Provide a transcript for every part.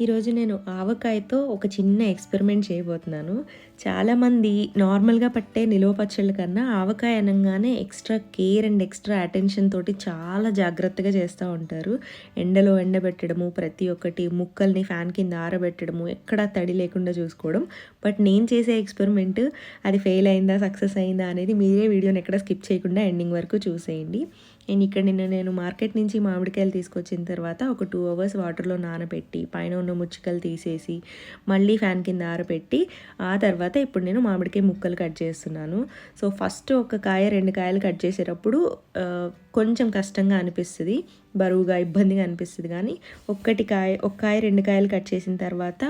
ఈరోజు నేను ఆవకాయతో ఒక చిన్న ఎక్స్పెరిమెంట్ చేయబోతున్నాను. చాలామంది నార్మల్గా పట్టే నిలువ పచ్చళ్ళ కన్నా ఆవకాయ అనగానే extra care and extra attention తోటి చాలా జాగ్రత్తగా చేస్తూ ఉంటారు. ఎండలో ఎండబెట్టడము ప్రతి ఒక్కటి ముక్కల్ని ఫ్యాన్ కింద ఆరబెట్టడము ఎక్కడా తడి లేకుండా చూసుకోవడం. బట్ నేను చేసే ఎక్స్పెరిమెంట్ అది ఫెయిల్ అయిందా సక్సెస్ అయిందా అనేది మీరే వీడియోని ఎక్కడ స్కిప్ చేయకుండా ఎండింగ్ వరకు చూసేయండి. నేను ఇక్కడ నిన్న నేను మార్కెట్ నుంచి మామిడికాయలు తీసుకొచ్చిన తర్వాత ఒక టూ అవర్స్ వాటర్లో నానబెట్టి పైన ఉన్న ముచ్చికలు తీసేసి మళ్ళీ ఫ్యాన్ కింద ఆరబెట్టి ఆ తర్వాత ఇప్పుడు నేను మామిడికాయ ముక్కలు కట్ చేస్తున్నాను. సో ఫస్ట్ ఒక కాయ రెండు కాయలు కట్ చేసేటప్పుడు కొంచెం కష్టంగా అనిపిస్తుంది బరువుగా ఇబ్బందిగా అనిపిస్తుంది. కానీ ఒక్కటి కాయ ఒక కాయ రెండు కాయలు కట్ చేసిన తర్వాత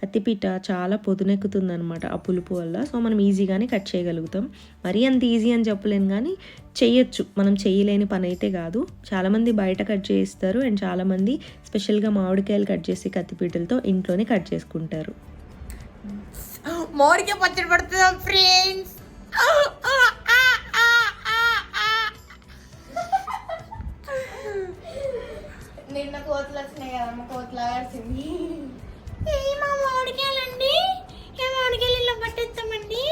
కత్తిపీట చాలా పొదునెక్కుతుంది అనమాట ఆ పులుపు వల్ల. సో మనం ఈజీగానే కట్ చేయగలుగుతాం. మరీ అంత ఈజీ అని చెప్పలేను కానీ చెయ్యొచ్చు. మనం చేయలేని పని అయితే కాదు. చాలామంది బయట కట్ చేయిస్తారు అండ్ చాలామంది స్పెషల్గా మామిడికాయలు కట్ చేసి కత్తిపీటలతో ఇంట్లోనే కట్ చేసుకుంటారు. మోడికి పచ్చడి పడుతుందా ఫ్రెండ్స్ నిన్న కోతులు వచ్చినాయి కదమ్మ కోతులు ఆగాల్సింది మా మామిడికాయలండి? ఏ మామిడికాయలు ఇలా పట్టిస్తామండి?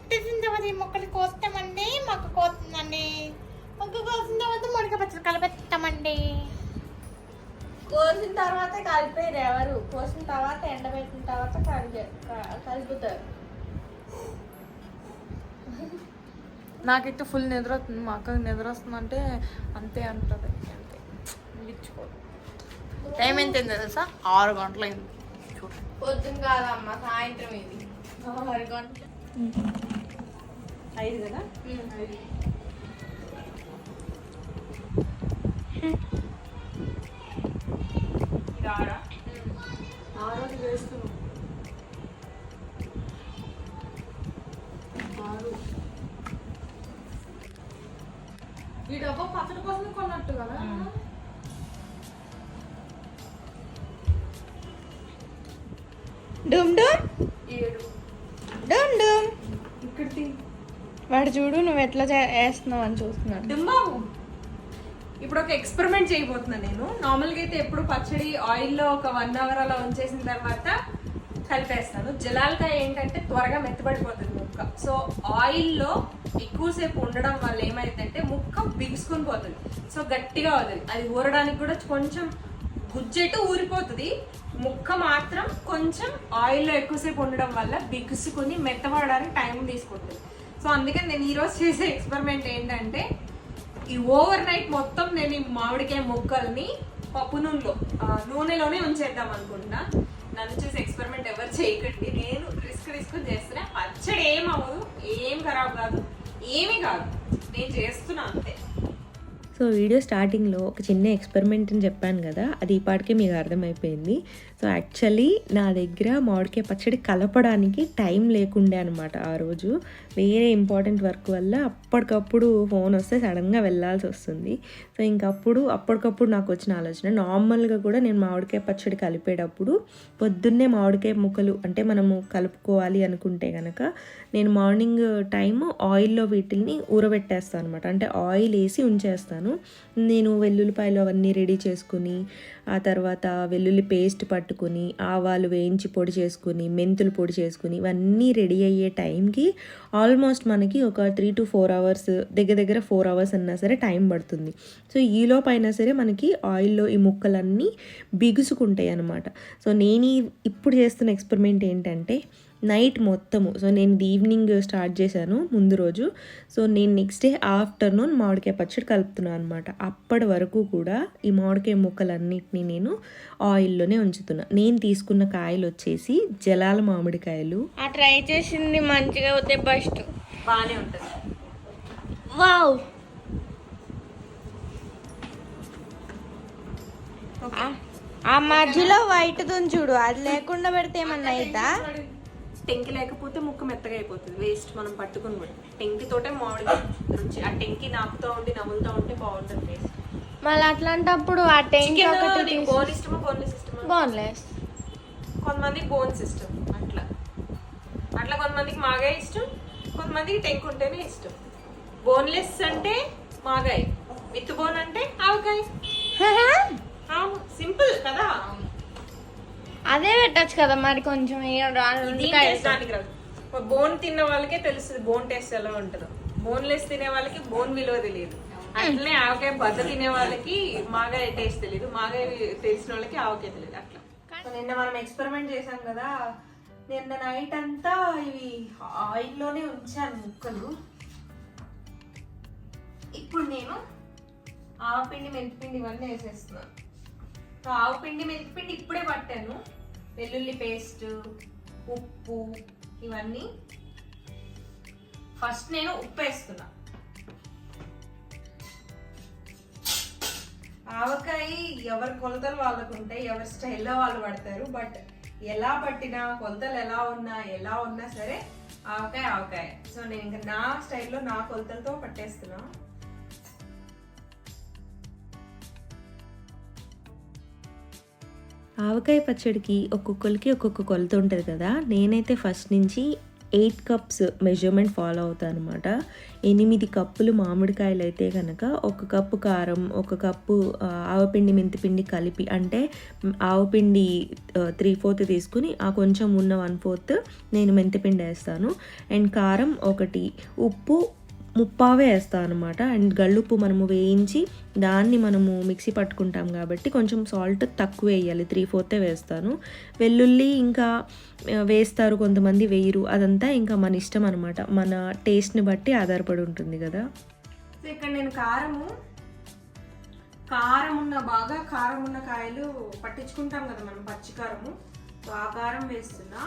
పట్టేసిన తర్వాత ఈ మొక్కలు కోస్తామండి మొక్క కోస్తుందండి. మొక్క కోసిన తర్వాత మొడిక పచ్చడి కలిపెత్తామండి కోసిన తర్వాత కలిపేరు ఎవరు? కోసిన తర్వాత ఎండబెట్టిన తర్వాత కలిపే కలుపుతారు నాకైతే ఫుల్ నిద్ర వస్తుంది మా అక్కకి నిద్ర వస్తుంది అంటే అంతే అంటది అంతే. ఇచ్చుకోదు. టైం ఎంత అయింది తెలుసా? ఆరు గంటలైంది చూడు. పొద్దున కాదమ్మా సాయంత్రం ఇది. ఆరు గంటలు. ఐదు కదా? డుమ్ డుమ్? డుమ్ డుమ్. వాడు చూడు నువ్వు ఎట్లా వేస్తున్నావు అని చూస్తున్నాడు. డింబాబు ఇప్పుడు ఒక ఎక్స్పెరిమెంట్ చేయబోతున్నా నేను. నార్మల్గా అయితే ఎప్పుడు పచ్చడి ఆయిల్లో ఒక వన్ అవర్ అలా ఉంచేసిన తర్వాత కలిపేస్తాను. జలాలకాయ ఏంటంటే త్వరగా మెత్తబడిపోతుంది ముక్క. సో ఆయిల్లో ఎక్కువసేపు ఉండడం వల్ల ఏమైందంటే ముక్క బిగుసుకొని పోతుంది. సో గట్టిగా అవుతుంది అది ఊరడానికి కూడా కొంచెం గుజ్జెట్టు ఊరిపోతుంది. ముక్క మాత్రం కొంచెం ఆయిల్లో ఎక్కువసేపు ఉండడం వల్ల బిగుసుకుని మెత్తపడడానికి టైం తీసుకుంటుంది. సో అందుకని నేను ఈరోజు చేసే ఎక్స్పెరిమెంట్ ఏంటంటే ఈ ఓవర్ నైట్ మొత్తం నేను ఈ మామిడికాయ ముక్కల్ని పప్పు నూనెలో నూనెలోనే ఉంచేద్దాం అనుకుంటున్నా. నన్ను చూసి ఎక్స్పెరిమెంట్ ఎవరు చేయకండి. నేను రిస్క్ రిస్క్ చేస్తున్నా. పచ్చడి ఏం అవ్వదు. ఏం ఖరాబ్ కాదు. ఏమీ కాదు. నేను చేస్తున్నా అంతే. సో వీడియో స్టార్టింగ్లో ఒక చిన్న ఎక్స్పెరిమెంట్ అని చెప్పాను కదా అది ఈ పాటికే మీకు అర్థమైపోయింది. సో యాక్చువల్లీ నా దగ్గర మామిడికాయ పచ్చడి కలపడానికి టైం లేకుండే అనమాట ఆ రోజు. వేరే ఇంపార్టెంట్ వర్క్ వల్ల అప్పటికప్పుడు ఫోన్ వస్తే సడన్గా వెళ్ళాల్సి వస్తుంది. సో ఇంకప్పుడు అప్పటికప్పుడు నాకు వచ్చిన ఆలోచన నార్మల్గా కూడా నేను మామిడికాయ పచ్చడి కలిపేటప్పుడు పొద్దున్నే మామిడికాయ ముక్కలు అంటే మనము కలుపుకోవాలి అనుకుంటే కనుక నేను మార్నింగ్ టైం ఆయిల్లో వీటిని ఊరబెట్టేస్తాను అనమాట అంటే ఆయిల్ వేసి ఉంచేస్తాను. నేను వెల్లుల్లిపాయలు అవన్నీ రెడీ చేసుకుని ఆ తర్వాత వెల్లుల్లి పేస్ట్ పట్టుకుని ఆవాలు వేయించి పొడి చేసుకుని మెంతులు పొడి చేసుకుని ఇవన్నీ రెడీ అయ్యే టైంకి ఆల్మోస్ట్ మనకి ఒక త్రీ టు ఫోర్ అవర్స్ దగ్గర దగ్గర ఫోర్ అవర్స్ అన్నా సరే టైం పడుతుంది. సో ఈలోపు అయినా సరే మనకి ఆయిల్లో ఈ ముక్కలన్నీ బిగుసుకుంటాయి అనమాట సో నేను ఇప్పుడు చేస్తున్న ఎక్స్పెరిమెంట్ ఏంటంటే నైట్ మొత్తము. సో నేను ఇది ఈవినింగ్ స్టార్ట్ చేశాను ముందు రోజు. సో నేను నెక్స్ట్ డే ఆఫ్టర్నూన్ మామిడికాయ పచ్చడి కలుపుతున్నాను అనమాట అప్పటి వరకు కూడా ఈ మామిడికాయ ముక్కలన్నిటినీ నేను ఆయిల్లోనే ఉంచుతున్నా. నేను తీసుకున్న కాయలు వచ్చేసి జలాల మామిడికాయలు. ఆ ట్రై చేసింది మంచిగా అవుతే బెస్ట్ బాగానే ఉంటుంది. వావ్! ఆ మధ్యలో వైట్ దుని చూడు అది లేకుండా పెడితే ఏమన్నా అవుతా టెంకి లేకపోతే ముక్క మెత్తగా అయిపోతుంది వేస్ట్ మనం పట్టుకుని కూడా. టెంకి తోటే మామిడి రుచి ఆ టెంకి నాపుతూ ఉండి నవ్వులుతూ ఉంటే బాగుంటుంది టేస్ట్ మళ్ళీ అట్లాంటప్పుడు ఆ టెంక్ ఒకటి బోన్ ఇష్టమా బోన్లెస్ ఇష్టమా బోన్లెస్ కొంతమందికి బోన్స్ ఇష్టం అట్లా. అట్లా కొంతమందికి మాగాయ ఇష్టం. కొంతమందికి టెంక్ ఉంటేనే ఇష్టం. బోన్లెస్ అంటే మాగాయ. విత్ బోన్ అంటే ఆవకాయ. అదే పెట్టచ్చు కదా మరి కొంచెం బోన్ తిన్న వాళ్ళకే తెలుస్తుంది బోన్ టేస్ట్ ఎలా ఉంటుందో. బోన్లెస్ తినే వాళ్ళకి బోన్ విలువ తెలియదు. అట్లనే ఆవకాయ బద్ద తినే వాళ్ళకి మాగాయ టేస్ట్ తెలియదు. మాగాయ తెలిసిన వాళ్ళకి ఆవకాయ తెలియదు అట్లా. నిన్న మనం ఎక్స్పెరిమెంట్ చేసాం కదా. నిన్న నైట్ అంతా ఇవి ఆయిల్లోనే ఉంచాను ముక్కలు. ఇప్పుడు నేను ఆవపిండి మెంతిపిండి ఇవన్నీ వేసేస్తున్నాను. సో ఆవపిండి మెంతిపిండి ఇప్పుడే పట్టాను. వెల్లుల్లి పేస్ట్ ఉప్పు ఇవన్నీ. ఫస్ట్ నేను ఉప్పు వేస్తున్నా. ఆవకాయ ఎవరి కొలతలు వాళ్ళకు ఉంటాయి ఎవరి స్టైల్లో వాళ్ళు పడతారు బట్ ఎలా పట్టినా కొలతలు ఎలా ఉన్నా ఎలా ఉన్నా సరే ఆవకాయ ఆవకాయ. సో నేను ఇంకా నా స్టైల్లో నా కొలతలతో పట్టేస్తున్నాను ఆవకాయ పచ్చడికి ఒక్కొక్కరికి ఒక్కొక్క కొలత ఉంటుంది కదా. నేనైతే ఫస్ట్ నుంచి ఎయిట్ కప్స్ మెజర్మెంట్ ఫాలో అవుతాను అనమాట ఎనిమిది కప్పులు మామిడికాయలు అయితే కనుక ఒక కప్పు కారం ఒక కప్పు ఆవపిండి మెంతిపిండి కలిపి అంటే ఆవపిండి త్రీ ఫోర్త్ తీసుకుని ఆ కొంచెం ఉన్న వన్ ఫోర్త్ నేను మెంతిపిండి వేస్తాను. అండ్ కారం ఒకటి ఉప్పు ముప్పావే వేస్తాను అనమాట అండ్ గళ్ళుప్పు మనము వేయించి దాన్ని మనము మిక్సీ పట్టుకుంటాం కాబట్టి కొంచెం సాల్ట్ తక్కువ వేయాలి. త్రీ ఫోర్తే వేస్తాను. వెల్లుల్లి ఇంకా వేస్తారు కొంతమంది వేయరు. అదంతా ఇంకా మన ఇష్టం అనమాట మన టేస్ట్ని బట్టి ఆధారపడి ఉంటుంది కదా. సో ఇక్కడ నేను కారము కారం ఉన్న బాగా కారం ఉన్న కాయలు పట్టించుకుంటాం కదా మనం పచ్చికారము. సో ఆ కారం వేస్తున్నా.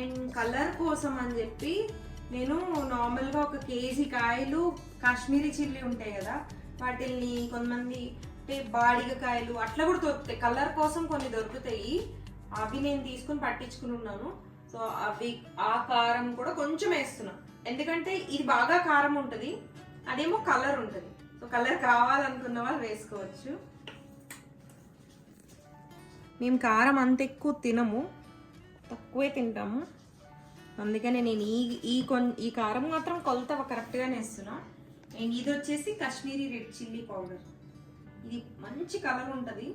అండ్ కలర్ కోసం అని చెప్పి నేను నార్మల్గా ఒక కేజీ కాయలు కాశ్మీరీ చిల్లీ ఉంటాయి కదా వాటిల్ని కొంతమంది అంటే బాడిగ కాయలు అట్లా కూడా దొరుకుతాయి. కలర్ కోసం కొన్ని దొరుకుతాయి. అవి నేను తీసుకుని పట్టించుకుని ఉన్నాను. సో అవి ఆ కారం కూడా కొంచెం వేస్తున్నాను ఎందుకంటే ఇది బాగా కారం ఉంటుంది అదేమో కలర్ ఉంటుంది. సో కలర్ కావాలనుకున్న వాళ్ళు వేసుకోవచ్చు. మేము కారం అంత ఎక్కువ తినము తక్కువే తింటాము. అందుకనే నేను ఈ ఈ కొన్ ఈ కారం మాత్రం కొలత కరెక్ట్గానే వేస్తున్నా. అండ్ ఇది వచ్చేసి కాశ్మీరీ రెడ్ చిల్లీ పౌడర్. ఇది మంచి కలర్ ఉంటుంది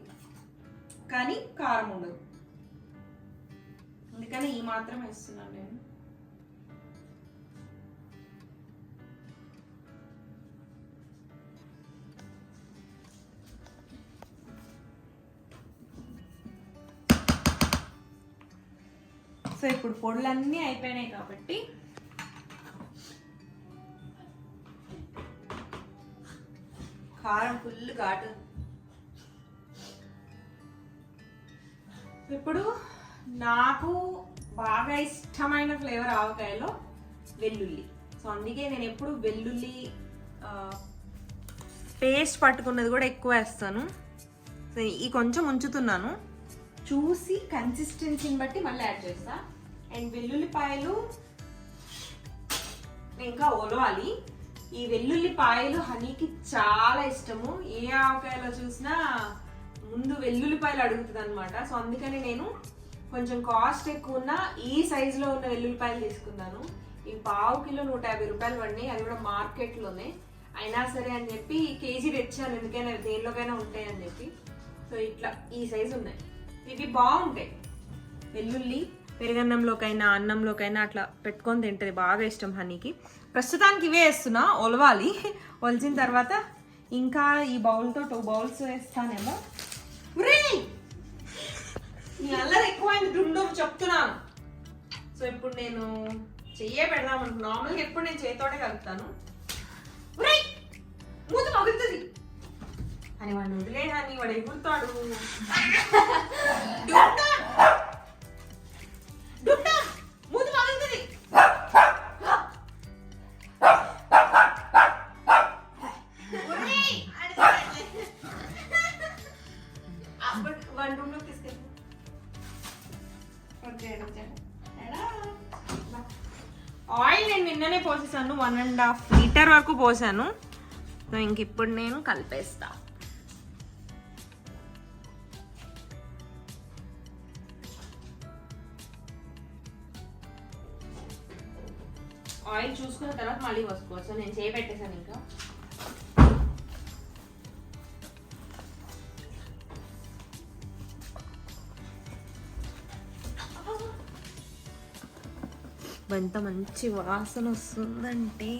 కానీ కారం ఉండదు. అందుకని ఈ మాత్రం వేస్తున్నాను నేను. సో ఇప్పుడు పొడులన్నీ అయిపోయినాయి కాబట్టి కారం ఫుల్ ఘాటు. ఇప్పుడు నాకు బాగా ఇష్టమైన ఫ్లేవర్ ఆవకాయలో వెల్లుల్లి. సో అందుకే నేను ఎప్పుడు వెల్లుల్లి పేస్ట్ పట్టుకున్నది కూడా ఎక్కువ వేస్తాను. సో ఈ కొంచెం ఉంచుతున్నాను. చూసి కన్సిస్టెన్సీని బట్టి మళ్ళీ యాడ్ చేస్తా. అండ్ వెల్లుల్లిపాయలు ఇంకా ఒలవాలి. ఈ వెల్లుల్లిపాయలు హనీకి చాలా ఇష్టము. ఏ ఆవకాయలో చూసినా ముందు వెల్లుల్లిపాయలు అడుగుతుంది అనమాట సో అందుకని నేను కొంచెం కాస్ట్ ఎక్కువ ఉన్న ఈ సైజులో ఉన్న వెల్లుల్లిపాయలు తీసుకున్నాను. ఈ పావు కిలో నూట యాభై రూపాయలు పడినాయి. అది కూడా మార్కెట్లోనే. అయినా సరే అని చెప్పి కేజీ తెచ్చాను. ఎందుకైనా దేనిలోకైనా ఉంటాయని చెప్పి. సో ఇట్లా ఈ సైజు ఉన్నాయి. ఇవి బాగుంటాయి. వెల్లుల్లి పెరుగన్నంలోకైనా అన్నంలోకైనా అట్లా పెట్టుకొని తింటది. బాగా ఇష్టం హనీకి. ప్రస్తుతానికి ఇవే వేస్తున్నా. ఒలవాలి. ఒలిచిన తర్వాత ఇంకా ఈ బౌల్తో టూ బౌల్స్ వేస్తానేమో! నీ అల్లరి ఎక్కువైంది. డుండు చెప్తున్నాను. సో ఇప్పుడు నేను చెయ్యే పెడదాం నార్మల్గా ఎప్పుడు నేను చేతోటే కలుపుతాను! మూత పగులుతుంది అని వాడిని వదిలే అని వాడు ఎగురుతాడు? ఆయిల్ నేను నిన్ననే పోసేసాను వన్ అండ్ హాఫ్ లీటర్ వరకు పోసాను. సో ఇంక ఇప్పుడు నేను కలిపేస్తా. ఆయిల్ చూసుకున్న తర్వాత మళ్ళీ పోసుకోవచ్చు నేను చేపెట్టేసాను ఇంకా. ఎంత మంచి వాసన వస్తుందంటే.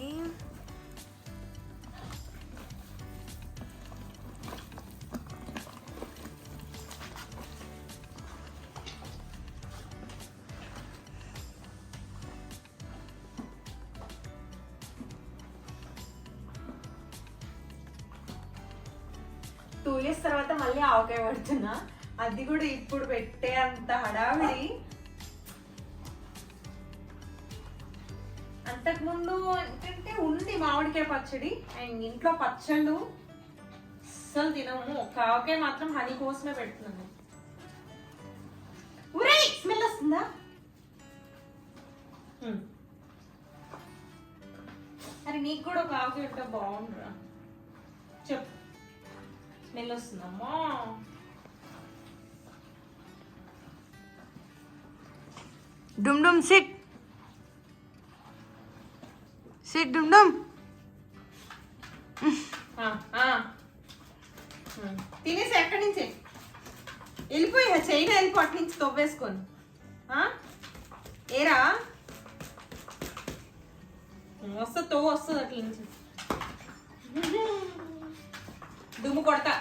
టూ ఇయర్స్ తర్వాత మళ్ళీ ఆవకాయ పడుతున్నా. అది కూడా ఇప్పుడు పెట్టే అంత హడావిడి. అంతకుముందు ఏంటంటే ఉంది మామిడికాయ పచ్చడి అండ్ ఇంట్లో పచ్చళ్ళు అస్సలు తినము. ఒక ఆవకాయ మాత్రం హనీ కోసమే పెడుతున్నాను ఊరే స్మెల్ వస్తుందా. అరే నీకు కూడా ఒక ఆవకాయ ఉంటే బాగుండురా. చెప్పు. స్మెల్ వస్తుందమ్మా డుమ్ డుమ్ సిట్ సిట్ డుమ్ డుమ్. తినేసి ఎక్కడి నుంచి? వెళ్ళిపోయి చైనా వెళ్ళిపో అటు నుంచి తవ్వేసుకొని? ఏరా? వస్తుంది తవ్వు వస్తుంది అట్ల నుంచి. దుమ్ము కొడతా.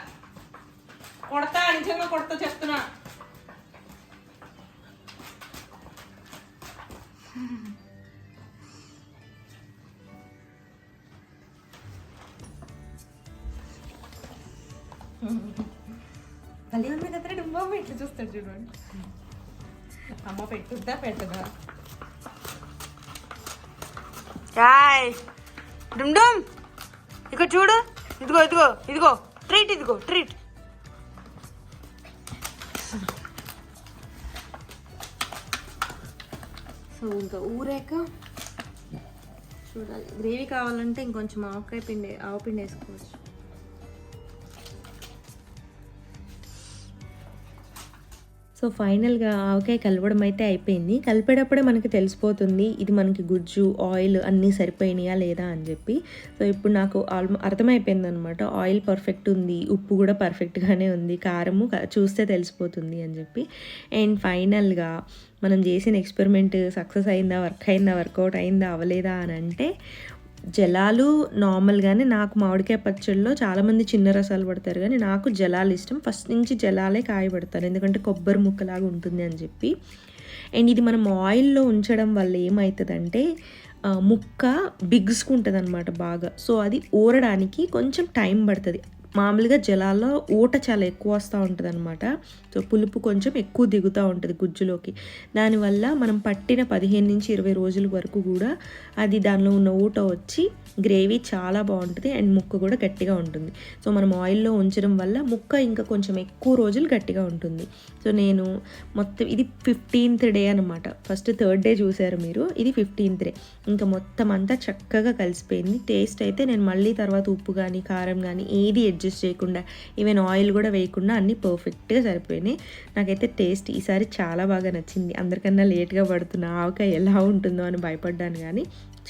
కొడతా నిజంగా కొడతా చెప్తున్నా. మళ్ళీ ఉంది కదా డుమ్మ ఇట్లా చూస్తాడు చూడండి. అమ్మ పెట్టుద్దా పెట్టదా? హాయ్ డుమ్ డుమ్. ఇక చూడు. ఇదిగో ఇదిగో ఇదిగో. ట్రీట్ ఇదిగో ట్రీట్ సో ఇంకా ఊరాక. చూడాలి. గ్రేవీ కావాలంటే ఇంకొంచెం ఆవకాయ పిండి ఆవు పిండి వేసుకోవచ్చు సో ఫైనల్గా ఆవకాయ కలపడం అయితే అయిపోయింది. కలిపేటప్పుడే మనకి తెలిసిపోతుంది ఇది మనకి గుజ్జు ఆయిల్ అన్నీ సరిపోయినాయా లేదా అని చెప్పి. సో ఇప్పుడు నాకు ఆల్మో అర్థమైపోయింది అనమాట ఆయిల్ పర్ఫెక్ట్ ఉంది ఉప్పు కూడా పర్ఫెక్ట్గానే ఉంది కారము చూస్తే తెలిసిపోతుంది అని చెప్పి. అండ్ ఫైనల్గా మనం చేసిన ఎక్స్పెరిమెంట్ సక్సెస్ అయిందా వర్క్ అయిందా వర్కౌట్ అయిందా అవ్వలేదా అని అంటే జలాలు నార్మల్గానే నాకు మామిడికాయ పచ్చడిలో చాలామంది చిన్న రసాలు పడతారు కానీ నాకు జలాలు ఇష్టం. ఫస్ట్ నుంచి జలాలే కాయబడతాను ఎందుకంటే కొబ్బరి ముక్కలాగా ఉంటుంది అని చెప్పి. అండ్ ఇది మనం ఆయిల్లో ఉంచడం వల్ల ఏమవుతుందంటే ముక్క బిగుసుకుంటుంది అనమాట బాగా. సో అది ఊరడానికి కొంచెం టైం పడుతుంది. మామూలుగా జలాల్లో ఊట చాలా ఎక్కువ వస్తూ ఉంటుంది అనమాట సో పులుపు కొంచెం ఎక్కువ దిగుతూ ఉంటుంది గుజ్జులోకి. దానివల్ల మనం పట్టిన పదిహేను నుంచి ఇరవై రోజుల వరకు కూడా అది దానిలో ఉన్న ఊట వచ్చి గ్రేవీ చాలా బాగుంటుంది అండ్ ముక్క కూడా గట్టిగా ఉంటుంది. సో మనం ఆయిల్లో ఉంచడం వల్ల ముక్క ఇంకా కొంచెం ఎక్కువ రోజులు గట్టిగా ఉంటుంది. సో నేను మొత్తం ఇది ఫిఫ్టీన్త్ డే అనమాట ఫస్ట్ థర్డ్ డే చూసారు మీరు. ఇది ఫిఫ్టీన్త్ డే ఇంకా మొత్తం అంతా చక్కగా కలిసిపోయింది. టేస్ట్ అయితే నేను మళ్ళీ తర్వాత ఉప్పు కానీ కారం కానీ ఏది అడ్జస్ట్ చేయకుండా ఈవెన్ ఆయిల్ కూడా వేయకుండా అన్నీ పర్ఫెక్ట్గా సరిపోయినాయి. నాకైతే టేస్ట్ ఈసారి చాలా బాగా నచ్చింది. అందరికన్నా లేట్గా పడుతున్న ఆవకాయ ఎలా ఉంటుందో అని భయపడ్డాను కానీ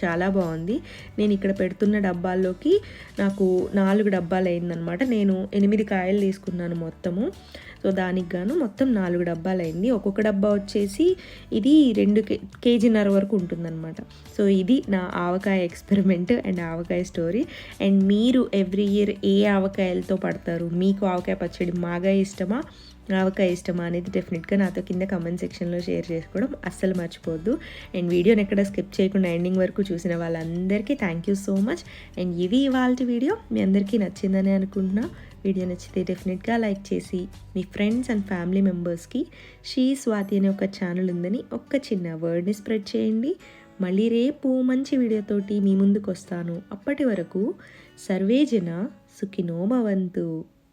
చాలా బాగుంది. నేను ఇక్కడ పెడుతున్న డబ్బాల్లోకి నాకు నాలుగు డబ్బాలు అయిందనమాట నేను ఎనిమిది కాయలు తీసుకున్నాను మొత్తము. సో దానికి గాను మొత్తం నాలుగు డబ్బాలు అయింది. ఒక్కొక్క డబ్బా వచ్చేసి ఇది రెండు కే కేజీన్నర వరకు ఉంటుందన్నమాట. సో ఇది నా avakaya experiment and avakaya story. And మీరు ఎవ్రీ ఇయర్ ఏ ఆవకాయలతో పడతారు? మీకు ఆవకాయ పచ్చడి మాగా ఇష్టమా? ఆవకాయ ఇష్టమా అనేది డెఫినెట్గా నాతో కింద కమెంట్ సెక్షన్లో షేర్ చేసుకోవడం అస్సలు మర్చిపోద్దు అండ్ వీడియోని ఎక్కడ స్కిప్ చేయకుండా ఎండింగ్ వరకు చూసిన వాళ్ళందరికీ thank you so much and ఇది ఇవాళ వీడియో మీ అందరికీ నచ్చిందని అనుకుంటున్నా. వీడియో నచ్చితే డెఫినెట్గా లైక్ చేసి మీ ఫ్రెండ్స్ అండ్ ఫ్యామిలీ మెంబర్స్కి షీ స్వాతి అనే ఒక ఛానల్ ఉందని ఒక్క చిన్న వర్డ్ని స్ప్రెడ్ చేయండి. మళ్ళీ రేపు మంచి వీడియోతోటి మీ ముందుకు వస్తాను. అప్పటి వరకు సర్వేజన సుఖినో భవంతు.